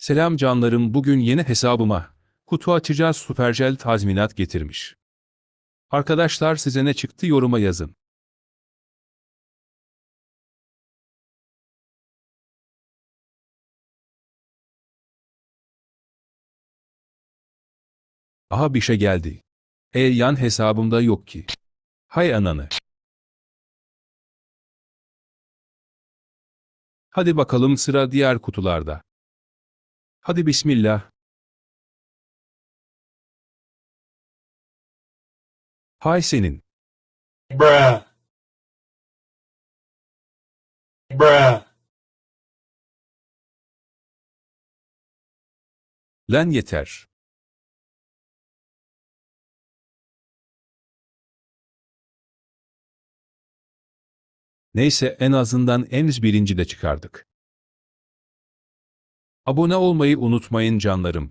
Selam canlarım bugün yeni hesabıma kutu açacağız Supercell tazminat getirmiş. Arkadaşlar size ne çıktı yoruma yazın. Aha bir şey geldi. E yan hesabımda yok ki. Hay ananı. Hadi bakalım sıra diğer kutularda. Hadi bismillah. Hay senin. Bruh. Bruh. Lan yeter. Neyse en azından en birinci de çıkardık. Abone olmayı unutmayın canlarım.